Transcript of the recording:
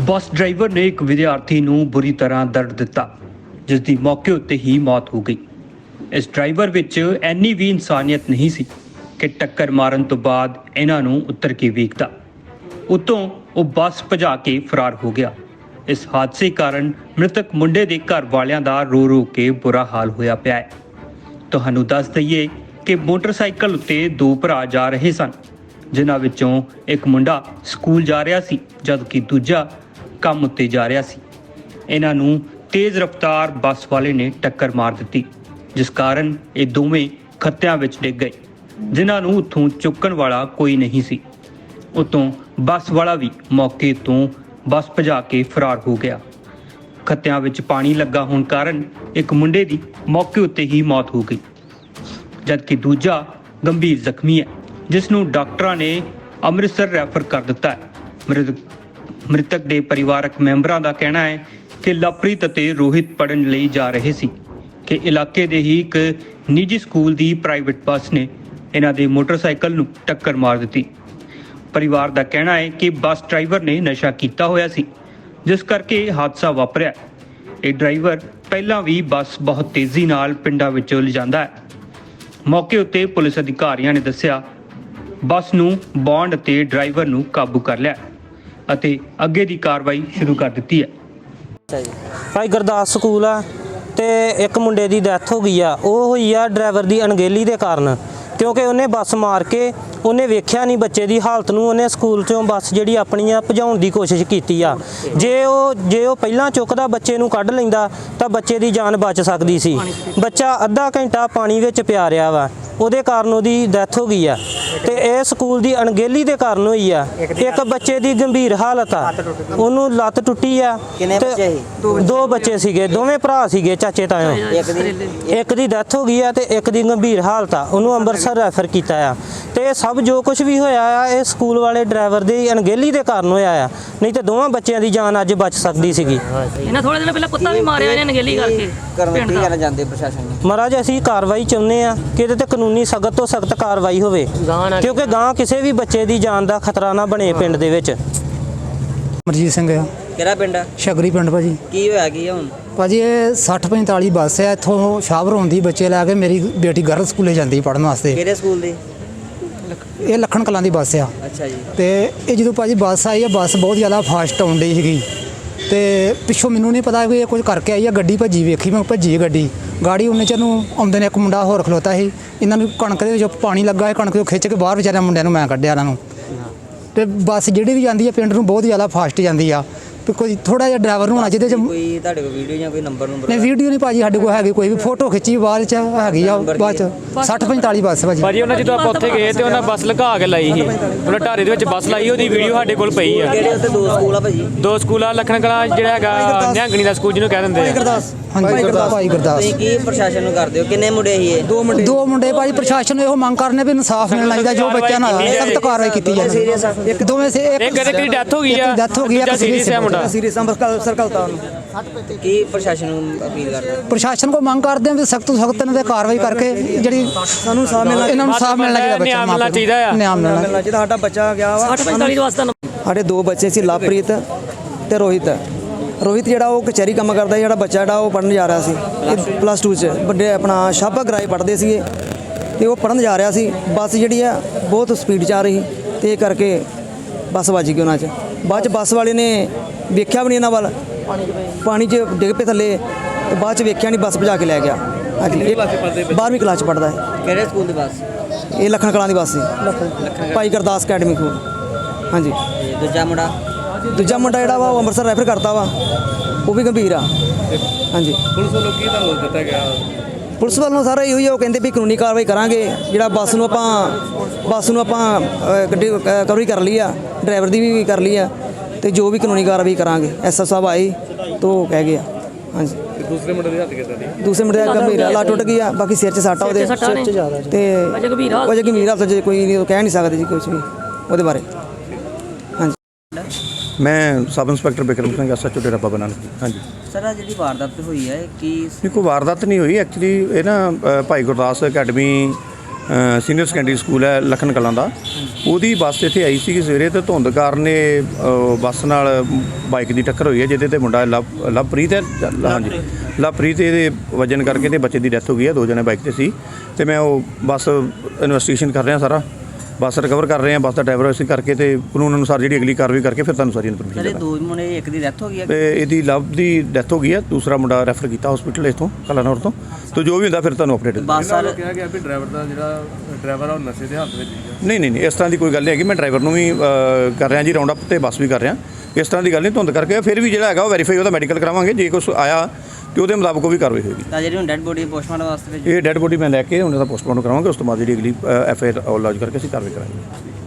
Bus driver ਨੇ ਇੱਕ ਵਿਦਿਆਰਥੀ ਨੂੰ ਬੁਰੀ ਤਰ੍ਹਾਂ ਦਰਦ ਦਿੱਤਾ ਜਿਸ ਦੀ ਮੌਕੇ ਉੱਤੇ ਹੀ ਮੌਤ ਹੋ ਗਈ। ਇਸ ਡਰਾਈਵਰ ਵਿੱਚ ਐਨੀ ਵੀ ਇਨਸਾਨੀਅਤ ਨਹੀਂ ਸੀ ਕਿ ਟੱਕਰ ਮਾਰਨ ਤੋਂ ਬਾਅਦ ਇਹਨਾਂ ਨੂੰ ਉੱਤਰ ਕੇ ਵੇਖਦਾ। ਉਤੋਂ ਉਹ ਬੱਸ ਭਜਾ ਕੇ ਫਰਾਰ ਹੋ ਗਿਆ। ਇਸ ਹਾਦਸੇ ਕਾਰਨ ਮ੍ਰਿਤਕ ਮੁੰਡੇ ਦੇ ਘਰ ਵਾਲਿਆਂ ਦਾ ਰੋ ਰੋ ਕੇ ਬੁਰਾ ਹਾਲ ਹੋਇਆ ਪਿਆ ਹੈ। ਤੁਹਾਨੂੰ ਦੱਸ ਦਈਏ ਕਿ ਮੋਟਰਸਾਈਕਲ ਉੱਤੇ ਦੋ ਭਰਾ ਜਾ ਰਹੇ ਸਨ, ਜਿਨ੍ਹਾਂ ਵਿੱਚੋਂ ਇੱਕ ਮੁੰਡਾ ਸਕੂਲ ਜਾ ਰਿਹਾ ਸੀ, ਜਦਕਿ ਦੂਜਾ ਕੰਮ ਉੱਤੇ ਜਾ ਰਿਹਾ ਸੀ। ਇਹਨਾਂ ਨੂੰ ਤੇਜ਼ ਰਫ਼ਤਾਰ ਬੱਸ ਵਾਲੇ ਨੇ ਟੱਕਰ ਮਾਰ ਦਿੱਤੀ, ਜਿਸ ਕਾਰਨ ਇਹ ਦੋਵੇਂ ਖੱਤਿਆਂ ਵਿੱਚ ਡਿੱਗ ਗਏ, ਜਿਨ੍ਹਾਂ ਨੂੰ ਉੱਥੋਂ ਚੁੱਕਣ ਵਾਲਾ ਕੋਈ ਨਹੀਂ ਸੀ। ਉਤੋਂ ਬੱਸ ਵਾਲਾ ਵੀ ਮੌਕੇ ਤੋਂ ਬੱਸ ਭਜਾ ਕੇ ਫਰਾਰ ਹੋ ਗਿਆ। ਖੱਤਿਆਂ ਵਿੱਚ ਪਾਣੀ ਲੱਗਾ ਹੋਣ ਕਾਰਨ ਇੱਕ ਮੁੰਡੇ ਦੀ ਮੌਕੇ ਉੱਤੇ ਹੀ ਮੌਤ ਹੋ ਗਈ। ਜਦਕਿ ਦੂਜਾ ਗੰਭੀਰ ਜ਼ਖਮੀ ਹੈ, ਜਿਸ ਨੂੰ ਡਾਕਟਰਾਂ ਨੇ ਅੰਮ੍ਰਿਤਸਰ ਰੈਫਰ ਕਰ ਦਿੱਤਾ ਹੈ। ਮ੍ਰਿਤਕ ਮ੍ਰਿਤਕ ਦੇ ਪਰਿਵਾਰਕ ਮੈਂਬਰਾਂ ਦਾ ਕਹਿਣਾ ਹੈ ਕਿ ਲਵਪ੍ਰੀਤ ਅਤੇ ਰੋਹਿਤ ਪੜਨ ਲਈ ਜਾ ਰਹੇ ਸੀ ਕਿ ਇਲਾਕੇ ਦੇ ਹੀ ਇੱਕ ਨਿੱਜੀ ਸਕੂਲ ਦੀ ਪ੍ਰਾਈਵੇਟ ਬੱਸ ਨੇ ਇਹਨਾਂ ਦੇ ਮੋਟਰਸਾਈਕਲ ਨੂੰ ਟੱਕਰ ਮਾਰ ਦਿੱਤੀ। ਪਰਿਵਾਰ ਦਾ ਕਹਿਣਾ ਹੈ ਕਿ ਬੱਸ ਡਰਾਈਵਰ ਨੇ ਨਸ਼ਾ ਕੀਤਾ ਹੋਇਆ ਸੀ, ਜਿਸ ਕਰਕੇ ਇਹ ਹਾਦਸਾ ਵਾਪਰਿਆ। ਇਹ ਡਰਾਈਵਰ ਪਹਿਲਾਂ ਵੀ ਬੱਸ ਬਹੁਤ ਤੇਜ਼ੀ ਨਾਲ ਪਿੰਡਾਂ ਵਿੱਚੋਂ ਲਿਜਾਂਦਾ ਹੈ। ਮੌਕੇ ਉੱਤੇ ਪੁਲਿਸ ਅਧਿਕਾਰੀਆਂ ਨੇ ਦੱਸਿਆ, ਬੱਸ ਨੂੰ ਬੌਂਡ ਅਤੇ ਡਰਾਈਵਰ ਨੂੰ ਕਾਬੂ ਕਰ ਲਿਆ। ਅਤੇ ਅੱਗੇ ਦੀ ਕਾਰਵਾਈ ਸ਼ੁਰੂ ਕਰ ਦਿੱਤੀ ਹੈ। ਅੱਛਾ ਜੀ ਭਾਈ ਗੁਰਦਾਸ ਸਕੂਲ ਆ ਤੇ ਇੱਕ ਮੁੰਡੇ ਦੀ ਡੈਥ ਹੋ ਗਈ ਆ। ਉਹ ਹੋਈ ਆ ਡਰਾਈਵਰ ਦੀ ਅਣਗਹਿਲੀ ਦੇ ਕਾਰਨ। ਕਿਉਂਕਿ ਉਹਨੇ ਬੱਸ ਮਾਰ ਕੇ ਉਹਨੇ ਵੇਖਿਆ ਨਹੀਂ ਬੱਚੇ ਦੀ ਹਾਲਤ ਨੂੰ, ਉਹਨੇ ਸਕੂਲ ਚੋਂ ਬੱਸ ਜਿਹੜੀ ਆਪਣੀ ਆ ਭਜਾਉਣ ਦੀ ਕੋਸ਼ਿਸ਼ ਕੀਤੀ ਆ। ਜੇ ਉਹ ਜੇ ਉਹ ਪਹਿਲਾਂ ਚੁੱਕਦਾ ਬੱਚੇ ਨੂੰ ਕੱਢ ਲੈਂਦਾ ਤਾਂ ਬੱਚੇ ਦੀ ਜਾਨ ਬਚ ਸਕਦੀ ਸੀ। ਬੱਚਾ ਅੱਧਾ ਘੰਟਾ ਪਾਣੀ ਵਿੱਚ ਪਿਆ ਰਿਹਾ ਵਾ। ਉਹਦੇ ਕਾਰਨ ਉਹਦੀ ਡੈਥ ਹੋ ਗਈ ਆ। ਤੇ ਇਹ ਸਕੂਲ ਦੀ ਅਣਗਹਿਲੀ ਦੇ ਕਾਰਨ ਹੋਈ ਆ। ਇੱਕ ਬੱਚੇ ਦੀ ਗੰਭੀਰ ਹਾਲਤ ਆ। ਉਹਨੂੰ ਲੱਤ ਟੁੱਟੀ ਆ ਕਿੰਨੇ ਤੇ ਬੱਚੇ ਸੀ? ਦੋ ਬੱਚੇ ਸੀਗੇ ਦੋਵੇਂ ਭਰਾ ਸੀਗੇ ਚਾਚੇ ਤਾਇਓ। ਇੱਕ ਦੀ ਡੈਥ ਹੋ ਗਈ ਆ ਤੇ ਇੱਕ ਦੀ ਗੰਭੀਰ ਹਾਲਤ ਆ। ਉਹਨੂੰ ਅੰਮ੍ਰਿਤਸਰ ਰੈਫਰ ਕੀਤਾ ਆ। ਤੇ ਇਹ ਸਭ ਜੋ ਕੁਝ ਵੀ ਹੋਇਆ ਆ ਇਹ ਸਕੂਲ ਵਾਲੇ ਡਰਾਈਵਰ ਦੀ ਅਣਗਹਿਲੀ ਦੇ ਕਾਰਨ ਹੋਇਆ ਆ। ਨਹੀਂ ਤੇ ਦੋਵਾਂ ਬੱਚਿਆਂ ਦੀ ਜਾਨ ਅੱਜ ਬਚ ਸਕਦੀ ਸੀਗੀ। ਇਹਨਾਂ ਥੋੜੇ ਦਿਨ ਪਹਿਲਾਂ ਕੁੱਤਾ ਵੀ ਮਾਰਿਆ ਇਹਨੇ ਨਗੇਲੀ ਕਰਕੇ। ਕਰਨ ਕੀ ਦਾ। ਕਰਨਾ ਚਾਹੁੰਦੇ ਪ੍ਰਸ਼ਾਸਨ ਨੂੰ? ਮਹਾਰਾਜ ਅਸੀਂ ਕਾਰਵਾਈ ਚਾਹੁੰਦੇ ਆ ਕਿ ਇਹਦੇ ਤੇ ਕਾਨੂੰਨੀ ਸਖਤ ਤੋਂ ਸਖਤ ਕਾਰਵਾਈ ਹੋਵੇ। ਕਿਉਂਕਿ ਗਾਂ ਕਿਸੇ ਵੀ ਬੱਚੇ ਦੀ ਜਾਨ ਦਾ ਖਤਰਾ ਨਾ ਬਣੇ ਪਿੰਡ ਦੇ ਵਿੱਚ। ਮਰਜੀਤ ਸਿੰਘ ਆ। ਕਿਹੜਾ ਪਿੰਡ ਆ? ਸ਼ਗਰੀ ਪਿੰਡ ਭਾਜੀ। ਕੀ ਹੋਇਆ ਕੀ ਆ ਹੁਣ? ਭਾਜੀ ਇਹ 60 45 ਬੱਸ ਹੈ ਇੱਥੋਂ ਸ਼ਾਹਪੁਰ ਆਉਂਦੀ ਬੱਚੇ ਲੈ ਕੇ ਮੇਰੀ ਬੇਟੀ ਗਰਲ ਸਕੂਲੇ ਜਾਂਦੀ ਪੜਨ ਵਾਸਤੇ। ਕਿਹੜੇ ਸਕੂਲ ਦੀ? ਇਹ ਲੱਖਣ ਕਲਾਂ ਦੀ ਬੱਸ ਆ। ਅੱਛਾ ਜੀ। ਤੇ ਇਹ ਜਦੋਂ ਭਾਜੀ ਬੱਸ ਆਈ ਆ ਬੱਸ ਬਹੁਤ ਜ਼ਿਆਦਾ ਫਾਸਟ ਆਉਂਦੀ ਸੀਗੀ। ਤੇ ਪਿੱਛੋਂ ਮੈਨੂੰ ਨਹੀਂ ਪਤਾ ਵੀ ਇਹ ਕੁਝ ਕਰਕੇ ਆਈ ਆ, ਗੱਡੀ ਭੱਜੀ ਵੇਖੀ, ਮੈਂ ਭੱਜੀ ਗੱਡੀ। ਗਾੜੀ ਉਹਨੇ ਚ ਨੂੰ ਆਉਂਦੇ ਨੇ ਇੱਕ ਮੁੰਡਾ ਹੋਰ ਖਲੋਤਾ ਸੀ। ਇਹਨਾਂ ਨੂੰ ਕਣਕ ਦੇ ਵਿੱਚੋਂ ਪਾਣੀ ਲੱਗਾ ਹੈ ਕਣਕ ਤੋਂ ਖਿੱਚ ਕੇ ਬਾਹਰ ਵਿਚਾਰਿਆਂ ਮੁੰਡਿਆਂ ਨੂੰ ਮੈਂ ਕੱਢਿਆ ਇਹਨਾਂ ਨੂੰ। ਤੇ ਬੱਸ ਜਿਹੜੀ ਵੀ ਜਾਂਦੀ ਆ, ਪਿੰਡ ਨੂੰ ਬਹੁਤ ਜ਼ਿਆਦਾ ਫਾਸਟ ਜਾਂਦੀ ਆ। ਤੇ ਕੋਈ ਥੋੜਾ ਜਿਹਾ ਡਰਾਈਵਰ ਨੂੰ ਹੋਣਾ ਜਿਹਦੇ ਚ ਕੋਈ ਤੁਹਾਡੇ ਕੋਲ ਵੀਡੀਓ ਜਾਂ ਕੋਈ ਨੰਬਰ ਨੰਬਰ ਨਹੀਂ ਵੀਡੀਓ ਨਹੀਂ ਭਾਜੀ ਸਾਡੇ ਕੋਲ ਹੈਗੀ ਕੋਈ ਵੀ ਫੋਟੋ ਖਿੱਚੀ ਬਾਅਦ ਚ ਹੈਗੀ ਆ ਬਾਅਦ ਚ। 60 45 ਬੱਸ ਭਾਜੀ। ਭਾਜੀ ਉਹਨਾਂ ਜਦੋਂ ਆਪਾਂ ਉੱਥੇ ਗਏ ਤੇ ਉਹਨਾਂ ਬੱਸ ਲਗਾ ਕੇ ਲਾਈ ਸੀ। ਉਹਨਾਂ ਢਾਰੇ ਦੇ ਵਿੱਚ ਬੱਸ ਲਾਈ ਉਹਦੀ ਵੀਡੀਓ ਸਾਡੇ ਕੋਲ ਪਈ ਆ। ਕਿਹੜੇ ਉੱਥੇ? ਦੋ ਸਕੂਲ ਆ ਭਾਜੀ। ਦੋ ਸਕੂਲ ਆ ਲਖਣ ਕਲਾਂ ਜਿਹੜਾ ਹੈਗਾ ਨਿਹੰਗਣੀ ਦਾ ਸਕੂਲ ਜਿਹਨੂੰ ਕਹਿ ਦਿੰਦੇ ਆ। ਗੁਰਦਾਸ। ਹਾਂਜੀ ਭਾਈ ਗੁਰਦਾਸ। ਤੁਸੀਂ ਕੀ ਪ੍ਰਸ਼ਾਸਨ ਨੂੰ ਕਰਦੇ ਹੋ? ਕਿੰਨੇ ਮੁੰਡੇ ਸੀ ਇਹ? ਦੋ ਮੁੰਡੇ। ਦੋ ਮੁੰਡੇ ਭਾਜੀ ਪ੍ਰਸ਼ਾਸਨ ਨੂੰ ਇਹੋ ਮੰਗ ਕਰਨੇ ਵੀ ਇਨਸਾਫ ਮਿਲਣਾ ਚਾਹੀਦਾ ਜੋ ਬੱਚਿਆਂ ਨਾਲ ਸਖਤ ਕਾਰਵਾਈ ਕੀਤੀ ਜਾਵੇ ਇੱਕ ਦੋਵੇਂ ਸੇ ਇੱਕ ਡੈਥ ਹੋ ਗਈ ਆ। ਡੈਥ ਹੋ ਗਈ ਆ ਮੁੰਡਾ ਸੀਰੀਅਸ ਸਰਕਲ ਸਰਕਲ ਤਾਂ ਕੀ ਪ੍ਰਸ਼ਾਸਨ ਨੂੰ ਅਪੀਲ ਕਰਦੇ? ਹੋ ਪ੍ਰਸ਼ਾਸਨ ਕੋ ਮੰਗ ਕਰਦੇ ਆ ਵੀ ਸਖਤ ਤੋਂ ਸਖਤ ਇਹਨਾਂ ਤੇ ਕਾਰਵਾਈ ਕਰਕੇ ਜਿਹੜੀ ਸਾਨੂੰ ਇਨਸਾਫ ਮਿਲਣਾ ਇਹਨਾਂ ਨੂੰ ਇਨਸਾਫ ਮਿਲਣਾ ਚਾਹੀਦਾ ਬੱਚਾ ਮਿਲਣਾ ਚਾਹੀਦਾ ਆ। ਨਿਆਂ ਮਿਲਣਾ ਚਾਹੀਦਾ। ਸਾਡਾ ਬੱਚਾ ਗਿਆ ਵਾ। 60 45 ਦੇ ਵਾਸਤੇ ਸਾਡੇ ਦੋ ਬੱਚੇ ਸੀ ਲਵਪ੍ਰੀਤ ਤੇ ਰੋਹਿਤ। ਰੋਹਿਤ ਜਿਹੜਾ ਉਹ ਕਚਹਿਰੀ ਕੰਮ ਕਰਦਾ ਸੀ, ਜਿਹੜਾ ਬੱਚਾ ਜਿਹੜਾ ਉਹ ਪੜਨ ਜਾ ਰਿਹਾ ਸੀ। ਪਲੱਸ 2 ਚ ਵੱਡੇ ਆਪਣਾ ਸ਼ਾਬਾ ਗਰਾਏ ਪੜਦੇ ਸੀਗੇ। ਤੇ ਉਹ ਪੜਨ ਜਾ ਰਿਹਾ ਸੀ। ਬੱਸ ਜਿਹੜੀ ਆ ਬਹੁਤ ਸਪੀਡ 'ਚ ਆ ਰਹੀ। ਤੇ ਇਹ ਕਰਕੇ ਬੱਸ ਵੱਜ ਗਈ ਉਹਨਾਂ 'ਚ। ਬਾਅਦ 'ਚ ਬੱਸ ਵਾਲੇ ਨੇ ਵੇਖਿਆ ਵੀ ਨਹੀਂ ਇਹਨਾਂ ਵੱਲ। ਪਾਣੀ 'ਚ ਡਿੱਗ ਪਏ ਥੱਲੇ ਤੇ ਬਾਅਦ 'ਚ ਵੇਖਿਆ ਨਹੀਂ ਬੱਸ ਭਜਾ ਕੇ ਲੈ ਗਿਆ। ਹਾਂਜੀ। ਇਹ 12ਵੀਂ ਕਲਾਸ 'ਚ ਪੜਦਾ ਹੈ ਕਿਹੜੇ ਸਕੂਲ ਦੀ ਬੱਸ? ਇਹ ਲੱਖਣ ਕਲਾਂ ਦੀ ਬੱਸ ਸੀ। ਭਾਈ ਗੁਰਦਾਸ ਅਕੈਡਮੀ ਕੋਲ। ਹਾਂਜੀ। ਦੂਜਾ ਮੁੰਡਾ? ਦੂਜਾ ਮੁੰਡਾ ਜਿਹੜਾ ਵਾ ਉਹ ਅੰਮ੍ਰਿਤਸਰ ਰੈਫਰ ਕਰਤਾ ਵਾ। ਉਹ ਵੀ ਗੰਭੀਰ ਆ। ਹਾਂਜੀ। ਪੁਲਿਸ ਵੱਲੋਂ ਕੀ ਤੁਹਾਨੂੰ ਦਿੱਤਾ ਗਿਆ? ਪੁਲਿਸ ਵੱਲੋਂ ਸਾਰਾ ਇਹੋ ਹੀ ਆ, ਉਹ ਕਹਿੰਦੇ ਵੀ ਕਾਨੂੰਨੀ ਕਾਰਵਾਈ ਕਰਾਂਗੇ ਜਿਹੜਾ ਬੱਸ ਨੂੰ ਆਪਾਂ ਬੱਸ ਨੂੰ ਆਪਾਂ ਗੱਡੀ ਕਵਰੀ ਕਰ ਲਈ ਆ ਡਰਾਈਵਰ ਦੀ ਵੀ ਕਰ ਲਈ ਆ ਤੇ ਜੋ ਵੀ ਕਾਨੂੰਨੀ ਕਾਰਵਾਈ ਕਰਾਂਗੇ ਐਸਐਸ ਸਾਹਿਬ ਆਏ ਤਾਂ ਉਹ ਕਹਿ ਗਏ ਆ ਹਾਂਜੀ ਦੂਸਰੇ ਮੁੰਡੇ ਦੇ ਹੱਥ ਕਿੱਦਾਂ ਦੀ ਦੂਸਰੇ ਮੁੰਡੇ ਦਾ ਗੰਭੀਰ ਆ ਲਾ ਟੁੱਟ ਗਈ ਆ ਬਾਕੀ ਸਿਰ 'ਚ ਸੱਟ ਆ ਉਹਦੇ ਸਿਰ 'ਚ ਨੇ। ਤੇ ਅਜੇ ਗੰਭੀਰ ਹਾਲਤ। ਅਜੇ ਗੰਭੀਰ ਹਾਲਤ 'ਚ ਕੋਈ ਨਹੀਂ ਉਹ ਕਹਿ ਨਹੀਂ ਸਕਦੇ ਜੀ ਕੁਝ ਵੀ ਉਹਦੇ ਬਾਰੇ ਮੈਂ sub inspector Bikram Singh SHO Dera Baba Nanak. ਹਾਂਜੀ। ਸਰ ਆ ਜਿਹੜੀ ਵਾਰਦਾਤ ਹੋਈ ਹੈ ਕੀ ਨਹੀਂ ਕੋਈ ਵਾਰਦਾਤ ਨਹੀਂ ਹੋਈ ਐਕਚੁਅਲੀ ਇਹ ਨਾ ਅ, Bhai Gurdas academy senior secondary school ਹੈ ਲਖਨ ਕਲਾਂ ਦਾ। ਉਹਦੀ ਬੱਸ ਇੱਥੇ ਆਈ ਸੀ ਸਵੇਰੇ ਤੇ ਧੁੰਦ ਕਾਰਨ ਇਹ ਅ, ਬੱਸ ਨਾਲ ਬਾਈਕ ਦੀ ਟੱਕਰ ਹੋਈ ਹੈ ਜਿਹਦੇ ਤੇ ਮੁੰਡਾ ਲਵ ਲਵਪ੍ਰੀਤ ਹੈ ਲ- ਹਾਂਜੀ ਲਵਪ੍ਰੀਤ ਇਹਦੇ ਵਜਨ ਕਰਕੇ ਤੇ ਬੱਚੇ ਦੀ ਡੈਥ ਹੋ ਗਈ ਹੈ ਦੋ ਜਣੇ ਬਾਈਕ ਤੇ ਸੀ। ਤੇ ਮੈਂ ਉਹ ਬੱਸ ਇਨਵੈਸਟੀਗੇਸ਼ਨ ਕਰ ਰਿਹਾ ਸਾਰਾ। ਬੱਸ ਰਿਕਵਰ ਕਰ ਰਹੇ ਹਾਂ ਬੱਸ ਦਾ ਡਰਾਈਵਰ ਅਸੀਂ ਕਰਕੇ ਤੇ ਕਾਨੂੰਨ ਅਨੁਸਾਰ ਜਿਹੜੀ ਅਗਲੀ ਕਾਰਵਾਈ ਕਰਕੇ ਫਿਰ ਤੁਹਾਨੂੰ ਸਾਰੀ ਇਨਫੋਰਮੇਸ਼ਨ ਦੇਵਾਂਗੇ ਦੋ ਮੁੰਡੇ ਇੱਕ ਦੀ ਡੈਥ ਹੋ ਗਈ ਹੈ। ਤੇ ਇਹਦੀ ਲਵ ਦੀ ਡੈਥ ਹੋ ਗਈ ਹੈ ਦੂਸਰਾ ਮੁੰਡਾ ਰੈਫਰ ਕੀਤਾ ਹਸਪੀਟਲ ਇਥੋਂ ਕਲਾਨੌਰ ਤੋਂ। ਤੇ ਜੋ ਵੀ ਹੁੰਦਾ ਫਿਰ ਤੁਹਾਨੂੰ ਅਪਡੇਟ ਬੱਸ ਸਰ ਕਿਹਾ ਗਿਆ ਵੀ ਡਰਾਈਵਰ ਦਾ ਜਿਹੜਾ ਡਰਾਈਵਰ ਆ ਉਹ ਨਸ਼ੇ ਦੇ ਹੱਥ ਵਿੱਚ ਸੀਗਾ ਨਹੀਂ ਨਹੀਂ ਨਹੀਂ ਇਸ ਤਰ੍ਹਾਂ ਦੀ ਕੋਈ ਗੱਲ ਨਹੀਂ ਹੈਗੀ ਮੈਂ ਡਰਾਈਵਰ ਨੂੰ ਵੀ ਅ, ਕਰ ਰਿਹਾ ਜੀ ਰਾਉਂਡ ਅਪ ਤੇ ਬੱਸ ਵੀ ਕਰ ਰਿਹਾ। ਇਸ ਤਰ੍ਹਾਂ ਦੀ ਗੱਲ ਨਹੀਂ ਧੁੰਦ ਕਰਕੇ ਫਿਰ ਵੀ ਜਿਹੜਾ ਹੈਗਾ ਉਹ ਵੈਰੀਫਾਈ ਉਹਦਾ ਮੈਡੀਕਲ ਕਰਾਵਾਂਗੇ ਜੇ ਕੁਛ ਆਇਆ ਤੇ ਉਹਦੇ ਮੁਤਾਬਕ ਉਹ ਵੀ ਕਾਰਵਾਈ ਹੋਏਗੀ। ਤਾਂ ਜਿਹੜੀ ਹੁਣ ਡੈਡ ਬੋਡੀ ਪੋਸਟਮਾਰਟਮ ਵਾਸਤੇ ਭੇਜੀ ਇਹ ਡੈੱਡ ਬੋਡੀ ਮੈਂ ਲੈ ਕੇ ਉਹਨਾਂ ਦਾ ਪੋਸਟਮਾਰਟਮ ਕਰਾਵਾਂਗੇ ਉਸ ਤੋਂ ਬਾਅਦ ਜਿਹੜੀ ਅਗਲੀ ਐਫ ਆਈ ਆਰ ਲੌਜ ਕਰਕੇ ਅਸੀਂ ਕਾਰਵਾਈ ਕਰਾਂਗੇ।